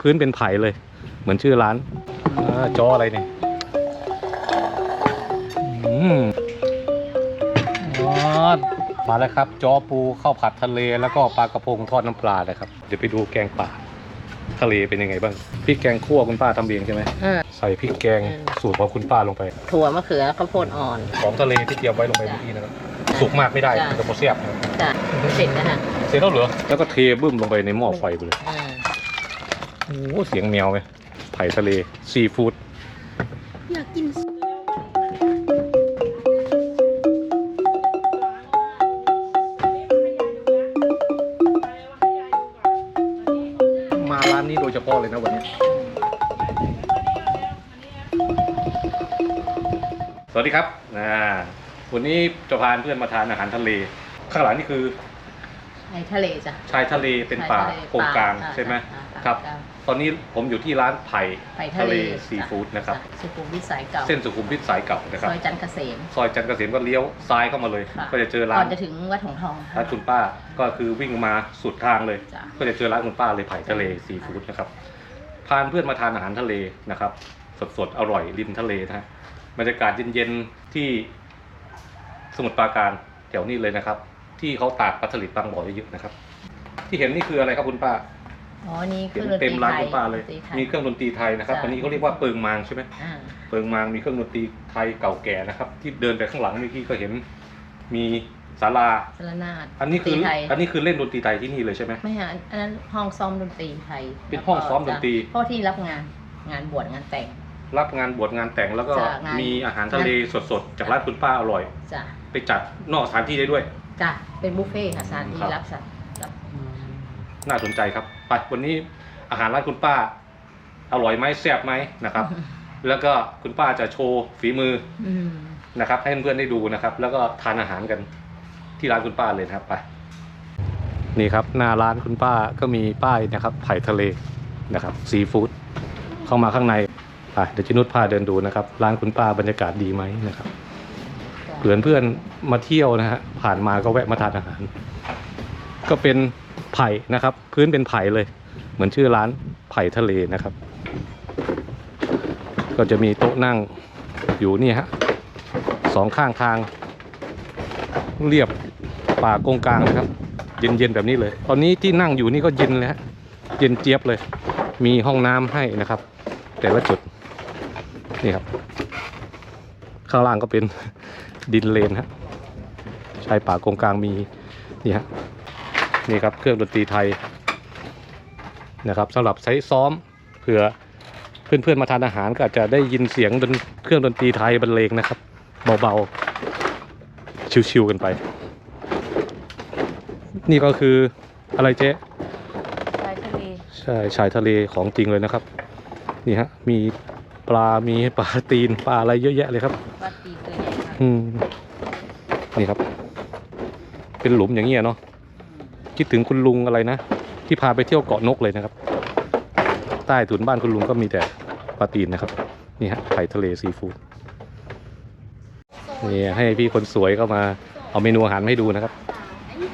พื้นเป็นไผ่เลย เหมือนชื่อร้านอาจออะไรเนี่ยอืมอ๋อมาแล้วครับ จอปูข้าวผัดทะเลแล้วก็ปลากระพงทอดน้ำปลานะครับ เดี๋ยวไปดูแกงป่าทะเลเป็นยังไงบ้างพริกแกงคั่วคุณป้าทำเองใช่ไหมอ่าใส่พริกแกงสูตรของคุณป้าลงไป ถั่วมะเขือข้าวโพดอ่อน ของทะเลที่เตรียมไว้ลงไปเมื่อกี้นะครับสุกมากไม่ได้จ้ะเดี๋ยวโมเสียบนะครับจ้ะเสร็จนะฮะเสร็จแล้วเหรอแล้วก็เทบึ้มลงไปในหม้อไฟไปเลยอ่า โอ้โหเสียงแมวไหมไผ่ทะเลซีฟู้ดอยากกินมาร้านนี้โดยเฉพาะเลยนะวันนี้ สวัสดีครับอ่าวันนี้จะพาเพื่อนมาทานอาหารทะเล ข้างหลังนี่คือในทะเลจ้ะชายทะเลเป็นป่าชายทะเลโกงกลางป่าใช่ไหม ตอนนี้ผมอยู่ที่ร้านไผ่ไปทะทะเลเลซีฟู้ดนะครับ จ้สุขุมวิทสายเก่าเส้นสุขุมวิทสายเก่านะครับ ซอยจันทร์เกษม ซอยจันทร์เกษมก็เลี้ยวซ้ายเข้ามาเลย ค่ะ ก็จะเจอร้าก่อนนจะถึงวัดหงส์ทองร้านคุณป้าก็คือวิ่งมาสุดทางเลย จ้ะ ก็จะเจอร้านคุณป้าเลยไผ่ทะเลซีฟู้ดนะครับ พาเพื่อนมาทานอาหารทะเลนะครับ สดๆ อร่อยริมทะเลนะฮะบรรยากาศเย็นๆ ที่สมุทรปราการแถวนี้เลยนะครับ ที่เขาตากปลาสลิดบางบ่อเยอะๆนะครับ ที่เห็นนี่คืออะไรครับคุณป้า อ๋อนี่เคเห็รื่อนงดนตเต็รีมร้านไทยคุณป้าเลย ดนตรีไทยมีเครื่องดนตรีไทยนะครับ จ้ะ อันนี้เขาเรียกว่าเปิงมางใช่ไหมอ่าเปิงมางมีเครื่องดนตรีไทยเก่าแก่นะครับ ที่เดินไปข้างหลังเมื่อกี้ก็เห็นมีศาลาสารนาฏอันนี้คือดตรีไทยอันนี้คือเล่นดนตรีไทยที่นี่เลยใช่ไหม ไม่ฮะอันนั้นห้องซ้อมดนตรีไทยเป็นห้องซ้อมดนตรี เพราะที่รับงานงานบวชงานแต่ง รับงานบวชงานแต่งแล้วก็จ้ะงาน มีอาหารทะเลสดๆ จากร้านคุณป้าอร่อย จ้ะไปจัดนอกสถานที่ได้ด้วย จ้ะเป็นบุฟเฟ่ต์ค่ะสถานที่ครับ รับสัตว์รับน่าสนใจครับ ไปวันนี้อาหารร้านคุณป้า อร่อยไหมแซ่บไหมนะครับ แล้วก็คุณป้าจะโชว์ฝีมืออืมนะครับ ให้เพื่อนๆได้ดูนะครับ แล้วก็ทานอาหารกันที่ร้านคุณป้าเลยนะครับไปนี่ครับหน้าร้านคุณป้าก็มีป้ายนะครับไผ่ทะเลนะครับซีฟู้ดเข้ามาข้างในไปเดี๋ยวจินุชพาเดินดูนะครับ ร้านคุณป้าบรรยากาศดีไหมนะครับ เพื่อนเพื่อนๆมาเที่ยวนะฮะผ่านมาก็แวะมาทานอาหาร ก็เป็น ไผ่นะครับ พื้นเป็นไผ่เลย เหมือนชื่อร้านไผ่ทะเลนะครับ ก็จะมีโต๊ะนั่งอยู่นี่ฮะสองข้างทาง เรียบป่ากงกลางนะครับ เย็นๆแบบนี้เลย ตอนนี้ที่นั่งอยู่นี่ก็เย็นเลยฮะเย็นเจี๊ยบเลย มีห้องน้ำให้นะครับ แต่ละจุดนี่ครับ ข้างล่างก็เป็นดินเลนฮะชายป่ากงกลางมีนี่ฮะ นี่ครับเครื่องดนตรีไทยนะครับสำหรับใช้ซ้อมเผื่อเพื่อนๆมาทานอาหารก็อาจจะได้ยินเสียงดนเครื่องดนตรีไทยบรรเลงนะครับเบาๆชิวๆกันไป นี่ก็คืออะไรเจ๊ชายทะเลใช่ชายทะเลของจริงเลยนะครับ นี่ฮะมีปลา มีปลาตีนปลาอะไรเยอะแยะเลยครับวัดตีตัวใหญ่ค่ะอืมนี่ครับ เป็นหลุมอย่างเงี้ยเนาะ คิดถึงคุณลุงอะไรนะ ที่พาไปเที่ยวเกาะนกเลยนะครับ ใต้ถุนบ้านคุณลุงก็มีแต่ปลาตีนนะครับ นี่ฮะไข่ทะเลซีฟู้ดนี่ให้พี่คนสวยก็มาเอาเมนูอาหารมาให้ดูนะครับ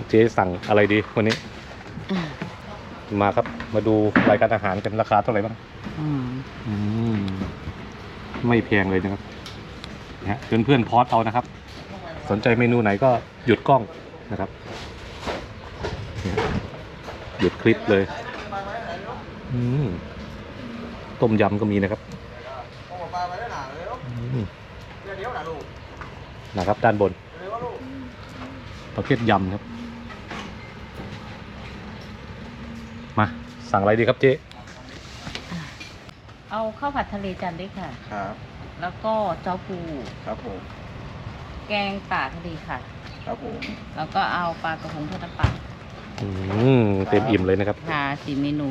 เจ๊สั่งอะไรดีวันนี้อ่ามาครับมาดูรายการอาหารกันราคาเท่าไหร่บ้างอืมอืมไม่แพงเลยนะครับนะฮะเพื่อนเพื่อนๆพอสเอานะครับ สนใจเมนูไหนก็หยุดกล้องนะครับเนี่ย หยุดคลิปเลยอืมต้มยำก็มีนะครับอืมนะครับ ด้านบน ประเภทยำครับ มา สั่งอะไรดีครับเจ๊เอาข้าวผัดทะเลจานเล็กค่ะ ครับ แล้วก็เจ้าปู ครับผม แกงป่าทะเลค่ะ ครับผม แล้วก็เอาปลากระพงทอดน้ำปลา อืมเต็มอิ่มเลยนะครับ ค่ะสี่เมนู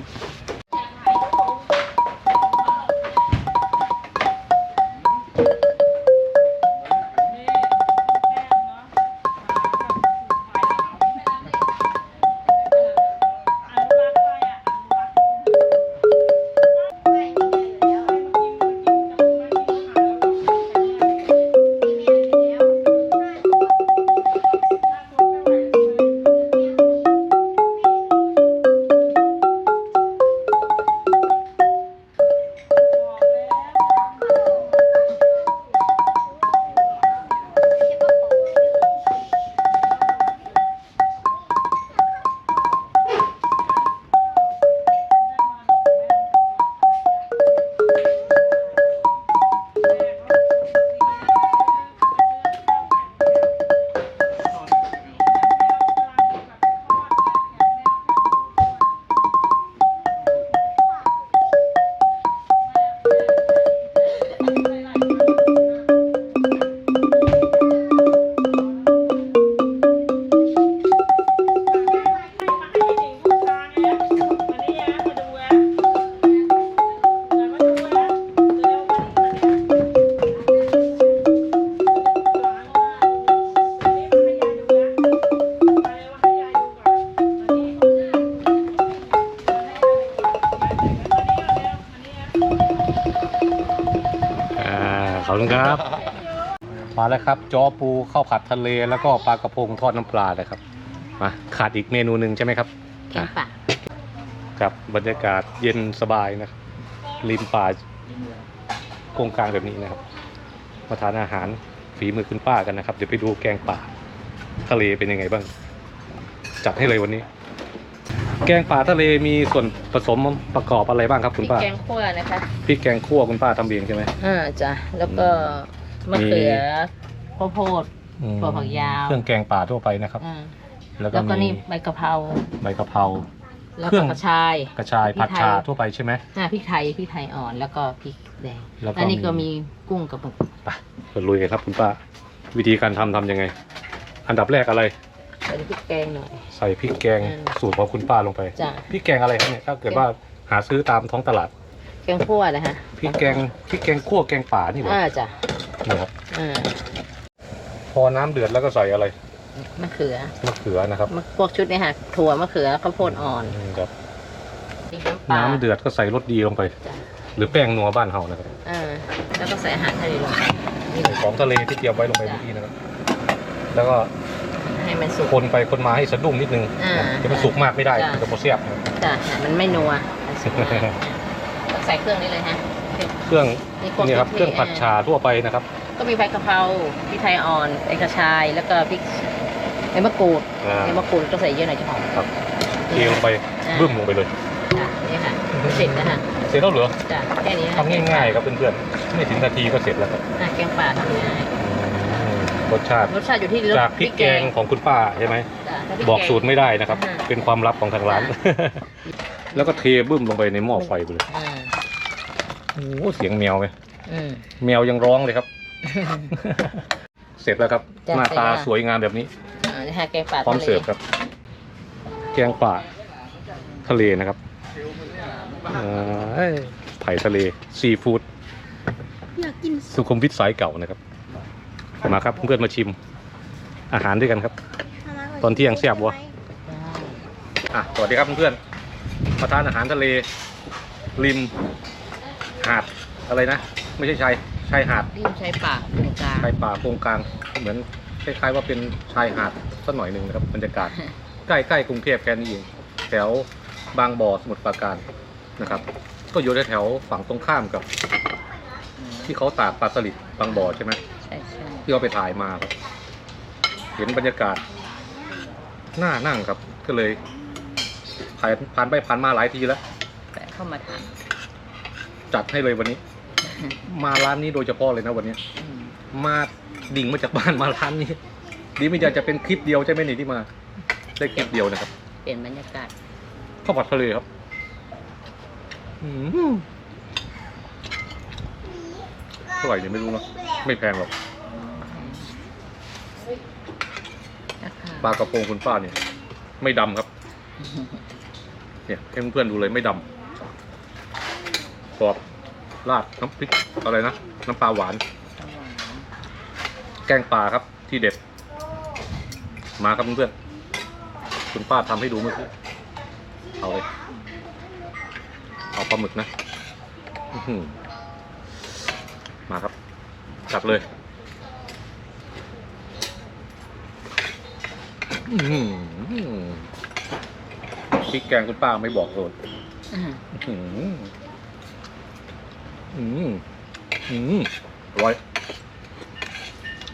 มาแล้วครับจอปูข้าวผัดทะเลแล้วก็ปลากระพงทอดน้ำปลานะครับมาขาดอีกเมนูหนึ่งใช่ไหมครับแกงป่าครับบรรยากาศเย็นสบายนะครับริมป่าโครงกลางแบบนี้นะครับ มาทานอาหารฝีมือคุณป้ากันนะครับ เดี๋ยวไปดูแกงป่าทะเลเป็นยังไงบ้าง จัดให้เลยวันนี้ แกงป่าทะเลมีส่วนผสมประกอบอะไรบ้างครับพคุริณกป้าแกงคั่วนะคะพริกแกงคั่วคุณป้าทำเองใช่ไหมอ่าจ้ะแล้วก็มะเขือ ข้าวโพด อืมถั่วฝักยาว เครื่องแกงป่าทั่วไปนะครับ อ่าแล้วก็แล้วก็มีนี่ใบกะเพราใบกะเพรา แล้วเครื่ก็อง กระชาย กระชายพริกผัดไทย ชาทั่วไปใช่ไหม อ่าพริกไทยพริกไทยอ่อนแล้วก็พริกแดงแล้วก็แล้วนี่ก็มี มีกุ้งกับหมึกไปเปิดลุยกันครับคุณป้า วิธีการทำทำยังไง อันดับแรกอะไร ใส่พริกแกงหน่อย ใส่พริกแกงอืม สูตรของคุณป้าลงไปจ้ะพริกแกงอะไรครับเนี่ยถ้าเกิดว่าหาซื้อตามท้องตลาดแกงคั่วนะฮะพริกแกงพริกแกงคั่วแกงป่านี่เหรออ่าจ้ะนี่ครับอ่า พอน้ำเดือดแล้วก็ใส่อะไรมะเขือมะเขือนะครับมะพวกชุดนี้ค่ะ ถั่วมะเขือข้าวโพดอ่อนอืมครับพริกน้ำปลาน้ำเดือดก็ใส่รสดีลงไปจ้ะหรือแป้งนัวบ้านเฮานะครับอ่าแล้วก็ใส่อาหารทะเลลงไปของทะเลที่เตรียมไว้ลงไปเมื่อกี้นะครับ แล้วก็ให้มันสุก คนไปคนมาให้สะดุ้งนิดนึงอ่าจะมันสุกมากไม่ได้จ้ะมันจะโปรเซียบนะครับจ้ะมันไม่นัวมันสุกมากใส่เครื่องนี้เลยฮะเครื่องนี่พวกนี่ครับพริกเครื่องผัดชาทั่วไปนะครับ ก็มีใบกะเพราพริกไทยอ่อนใบกระชาย แล้วก็พริกใบมะกรูดอ่า ใบมะกรูดก็ใส่เยอะหน่อยจะหอมครับเทลงไปบึ้มลงไปเลย จ้ะนี่ค่ะเสร็จแล้วฮะเสร็จแล้วเหรอจ้ะแค่นี้นะทำง่ายๆครับเพื่อนๆไม่ถึงนาทีก็เสร็จแล้วครับอะแกงป่าทำง่ายอืมรสชาติรสชาติอยู่ที่รสจากพริกแกงของคุณป้าใช่ไหม จ้ะถ้าพริบอกแงสูตรไม่ได้นะครับ อ่าเป็นความลับของทางร้านแล้วก็เทบึ้มลงไปในหม้อไฟไปเลยอ่าโอ้โหเสียงแมวไหมอืม แมวยังร้องเลยครับ เสร็จแล้วครับ จ้ะหน้าตาเสร็จแล้ว สวยงามแบบนี้ อ่านี่ค่ะแกงป่าพร้อมทะลเสิร์ฟครับ แกงป่าทะเลนะครับเอ้ยไผ่ทะเลซีฟู้ดอยากกินสุขุมวิทสายเก่านะครับ มาครับเพื่อนๆมาชิม อาหารด้วยกันครับ ตอนเที่ยงแซ่บวะ อะสวัสดีครับเพื่อนๆมาทานอาหารทะเล ริม หาดอะไรนะ ไม่ใช่ชาย ชายหาดริมชายป่าตรงกลางชายป่าโกงกลาง เหมือนคล้ายๆว่าเป็นชายหาดสักหน่อยหนึ่งนะครับบรรยากาศ ใกล้ๆกรุงเทพแค่นี้เองแถวบางบ่อสมุทรปราการนะครับ ก็อยู่แถวๆฝั่งตรงข้ามกับ ที่เขาตากปลาสลิดบางบ่อใช่ไหมใช่ใช่ที่เราไปถ่ายมาครับ เห็นบรรยากาศน่านั่งครับ ก็เลยผ่านผ่านไปผ่านมาหลายทีแล้วแต่เข้ามาทาน จัดให้เลยวันนี้ มาร้านนี้โดยเฉพาะเลยนะวันนี้อืมมาดิ่งมาจากบ้านมาร้านนี้ดีไม่อยากจะเป็นคลิปเดียวใช่ไหมนี่ที่มาได้คลิปเดียวนะครับ เปลี่ยนบรรยากาศข้าวผัดทะเลครับอืมเท่าไหร่เนี่ยไม่รู้เนอะไม่แพงหรอกราคาปลากระพงคุณป้าเนี่ย ไม่ดำครับ เนี่ยให้เพื่อนๆดูเลยไม่ดำกรอบ ราดน้ำพริกอะไรนะ น้ำปลาหวาน แกงปลาครับ ที่เด็ด มาครับเพื่อนๆคุณป้าทำให้ดูเมื่อกี้เอาเลย เอาปลาหมึกนะมาครับ จัดเลยพริกแกงคุณป้าไม่บอกเลย อืมอืมอร่อย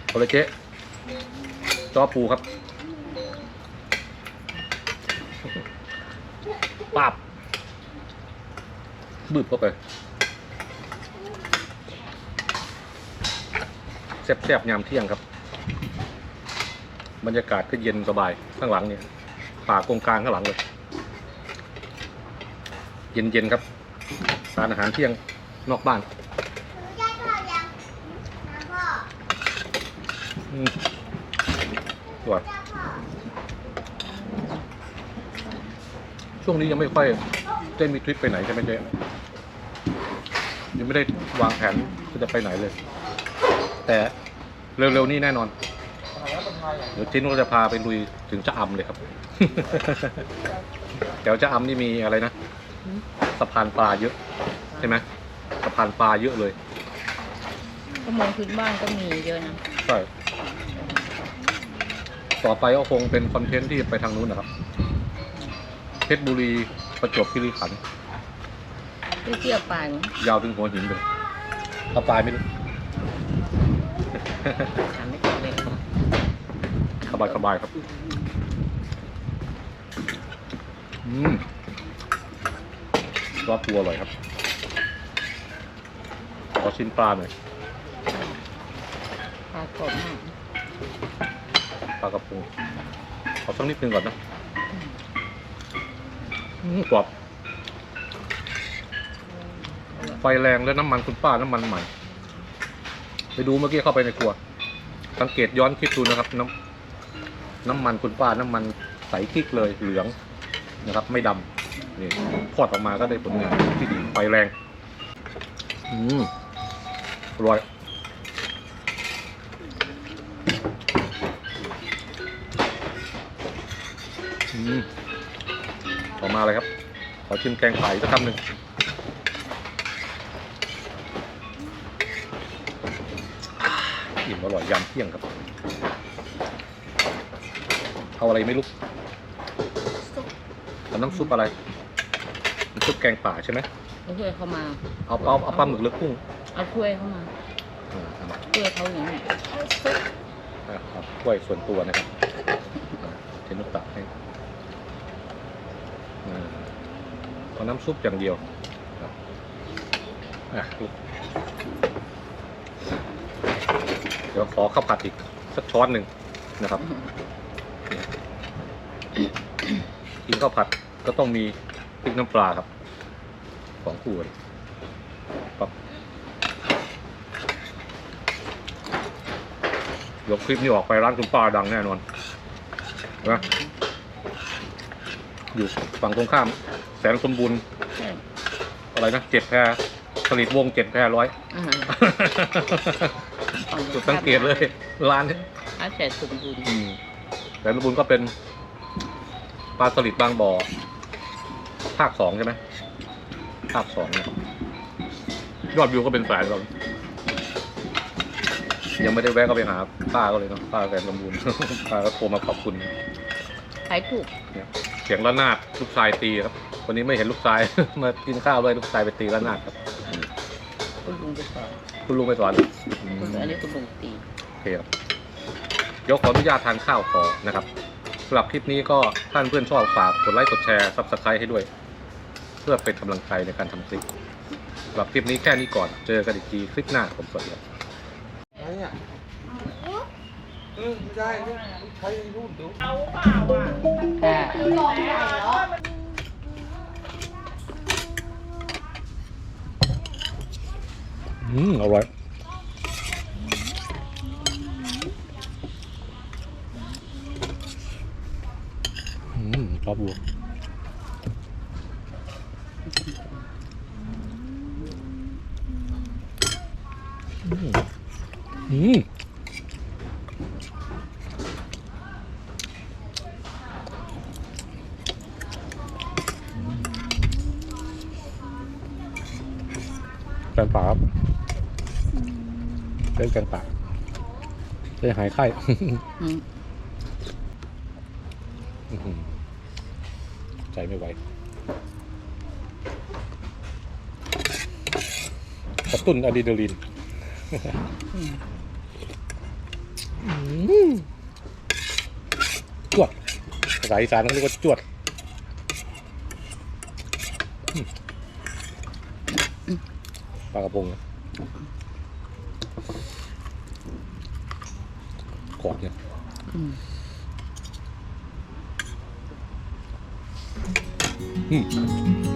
เอาเลยเจ๊จอปูครับปับบึบเข้าไปแซ่บๆยามเที่ยงครับ บรรยากาศก็เย็นสบายข้างหลังเนี่ยป่ากงกลางข้างหลังเลย เย็นๆครับทานอาหารเที่ยง นอกบ้านอืมสวยช่วงนี้ยังไม่ค่อยได้มีทริปไปไหนใช่ไหมเจ๊ยังไม่ได้วางแผนว่าจะไปไหนเลย แต่เร็วๆนี้แน่นอน เดี๋ยวทิ้นเราจะพาไปลุยถึงจะอำเลยครับ แถวจะอำนี่มีอะไรนะสะพานปลาเยอะ ใช่ไหม สะพานปลาเยอะเลยชั่วโมงพื้นบ้านก็มีเยอะนะใช่ต่อไปก็คงเป็นคอนเทนต์ที่ไปทางนู้นนะครับ เพชรบุรีประจวบคีรีขันธ์เที่ยวๆไปมั้งยาวถึงหัวหินเลยเอาปลายไม่รู้ ถามไม่ถูกเลยสบายสบายๆครับ อืมรอบตัวอร่อยครับ ขอชิ้นปลาหน่อยปลากรอบมากปลากระพงขอสักนิดนึงก่อนนะอืมกรอบไฟแรงแล้วน้ำมันคุณป้าน้ำมันใหม่ ไปดูเมื่อกี้เข้าไปในครัว สังเกตย้อนคลิปดูนะครับ น้ำน้ำมันคุณป้าน้ำมันใสกิ๊กเลยเหลืองนะครับ ไม่ดำนี่ทอดออกมาก็ได้ผลงานที่ดีไฟแรง อืม อร่อยอืมต่อมาเลยครับ ขอชิมแกงไก่สักคำหนึ่งอิ่มอร่อยยำเที่ยงครับ เอาอะไรไม่รู้เอาน้ำซุปอะไรน้ำซุปแกงป่าใช่ไหมเอาถ้วยเข้ามา เอาเอาเอาปลาหมึกหรือกุ้ง เอาถ้วยเข้ามาอ่าเอามาถ้วยเขาอย่างนี้อะเอาถ้วยส่วนตัวนะครับอ่าเทนุตักให้อ่าเอาน้ำซุปอย่างเดียวครับอะลูกเดี๋ยวขอข้าวผัดอีกสักช้อนหนึ่งนะครับ กินข้าวผัดก็ต้องมีพริกน้ำปลาครับ ของคู่กันปั๊บเดี๋ ยวคลิปนี้ออกไปร้านคุณป้าดังแน่นอนนะอยู่ฝั่งตรงข้าม แสนสมบูรณ์ใช่อะไรนะเจ็ดแพรผลิตวงเจ็ดแพรร้อยอ่าจุดสังเกตเลย ร้านนี้อาแฉสมบูรณ์อืมแสนสมบูรณ์ก็เป็นปลาสลิดบางบ่อภาคสองใช่ไหมภาคสองนะครับยอดวิวก็เป็นแสนแล้ว ยังไม่ได้แวะก็ไปหาป้าก็เลยเนาะป้าแสนสมบูรณ์ ป้าก็โทรมาขอบคุณขายถูกเสียงระนาดลูกชายตีครับ วันนี้ไม่เห็นลูกชาย มากินข้าวด้วยลูกชายไปตีระนาดครับ คุณลุงไปสอนคุณลุงไปสอนอืมคุณอันนี้คุณลุงตี โอเคครับเดี๋ยวขออนุญาตทานข้าวต่อนะครับสำหรับคลิปนี้ก็ท่านเพื่อนชอบฝากกดไลค์กดแชร์ซับสไครต์ให้ด้วย เพื่อเป็นกำลังใจในการทำคลิปสำหรับคลิปนี้แค่นี้ก่อนเจอกันอีกทีคลิปหน้าผมสวัสดีครับ อะไรอะเออไม่ได้ลูกใช้รุ่นเดี๋ยวค่ะอืมอร่อยอืมชอบวัวอืม อืมแกงป่าครับเล่นแกงป่าจะหายไข้ อืมอื้อหือใจไม่ไหวกระตุ้นอะดรีนาลีนอืมอืม จวดภาษาอีสานเขาเรียกว่าจวดปลากระพงกรอบเนี่ยอืม